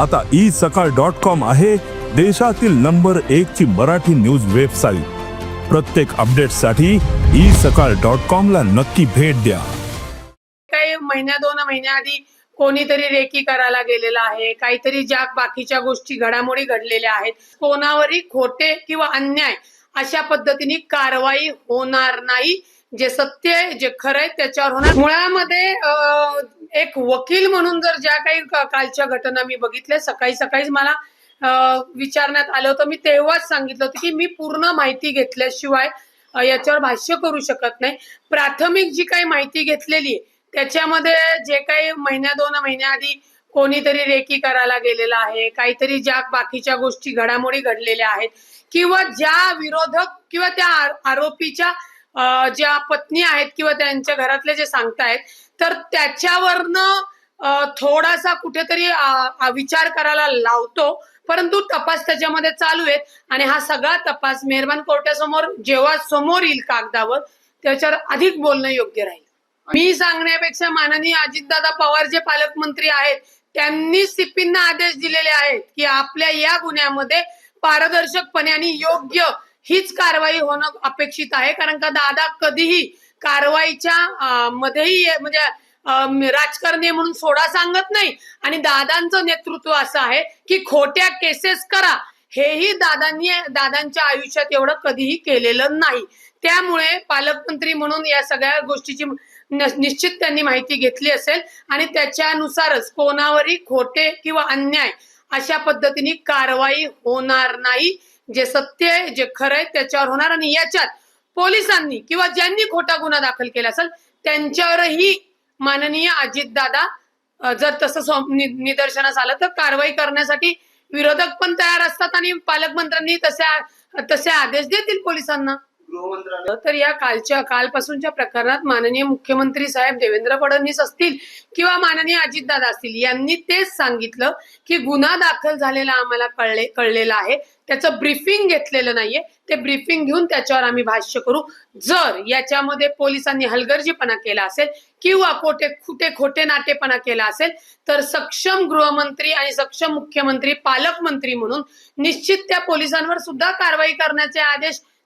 आता ई सकाळ dot com आहे देशातील नंबर एक ची मराठी न्यूज वेबसाईट. प्रत्येक अपडेटसाठी ई सकाळ डॉट कॉम ला नक्की भेट द्या. काही महिन्या दोन महिन्याआधी कोणीतरी रेकी करायला गेलेला आहे. काहीतरी ज्या बाकीच्या गोष्टी घडामोडी घडलेल्या आहेत. कोणावरही खोटे किंवा अन्याय अशा पद्धतीने कारवाई होणार नाही. जे सत्य आहे जे खरं आहे त्याच्यावर होणार. मुळामध्ये एक वकील म्हणून जर ज्या काही कालच्या घटना मी बघितल्या सकाळी सकाळीच मला विचारण्यात आलं होतं. मी तेव्हाच सांगितलं होतं की मी पूर्ण माहिती घेतल्याशिवाय याच्यावर भाष्य करू शकत नाही. प्राथमिक जी काही माहिती घेतलेली आहे त्याच्यामध्ये जे काही महिन्या दोन महिन्याआधी कोणीतरी रेकी करायला गेलेला आहे काहीतरी ज्या बाकीच्या गोष्टी घडामोडी घडलेल्या आहेत किंवा ज्या विरोधक किंवा त्या आरोपीच्या ज्या पत्नी आहेत किंवा त्यांच्या घरातले जे सांगतायत तर त्याच्यावरनं थोडासा कुठेतरी विचार करायला लावतो. परंतु तपास त्याच्यामध्ये चालू आहेत आणि हा सगळा तपास मेहरबान कोर्टासमोर जेव्हा समोर येईल कागदावर त्याच्यावर अधिक बोलणं योग्य राहील. मी सांगण्यापेक्षा माननीय अजितदादा पवार जे पालकमंत्री आहेत त्यांनी सिप्पींना आदेश दिलेले आहेत की आपल्या या गुन्ह्यामध्ये पारदर्शकपणे आणि योग्य हीच कारवाई होणं अपेक्षित आहे. कारण का दादा कधीही कारवाईच्या मध्येही म्हणजे राजकारणी म्हणून सोडा सांगत नाही. आणि दादांचं नेतृत्व असं आहे की खोट्या केसेस करा. हेही दादांनी दादांच्या आयुष्यात एवढं कधीही केलेलं नाही. त्यामुळे पालकमंत्री म्हणून या सगळ्या गोष्टीची निश्चित त्यांनी माहिती घेतली असेल. आणि त्याच्यानुसारच कोणावरही खोटे किंवा अन्याय अशा पद्धतीने कारवाई होणार नाही. जे सत्य आहे जे खरं आहे त्याच्यावर होणार आणि याच्यात पोलिसांनी किंवा ज्यांनी खोटा गुन्हा दाखल केला असेल त्यांच्यावरही माननीय अजितदादा जर तसं निदर्शनास आलं तर कारवाई करण्यासाठी विरोधक पण तयार असतात आणि पालकमंत्र्यांनी तसे तसे आदेश देतील पोलिसांना. गृहमंत्रालय तर या कालच्या कालपासूनच्या प्रकरणात माननीय मुख्यमंत्री साहेब देवेंद्र फडणवीस असतील किंवा माननीय अजितदादा असतील यांनी तेच सांगितलं की गुन्हा दाखल झालेला आम्हाला कळले कळलेला आहे. त्याचं ब्रीफिंग घेतलेलं नाहीये. ते ब्रीफिंग घेऊन त्याच्यावर आम्ही भाष्य करू. जर याच्यामध्ये पोलिसांनी हलगर्जीपणा केला असेल किंवा खोटे खोटे खोटे नाटेपणा केला असेल तर सक्षम गृहमंत्री आणि सक्षम मुख्यमंत्री पालकमंत्री म्हणून निश्चित त्या पोलिसांवर सुद्धा कारवाई करण्याचे आदेश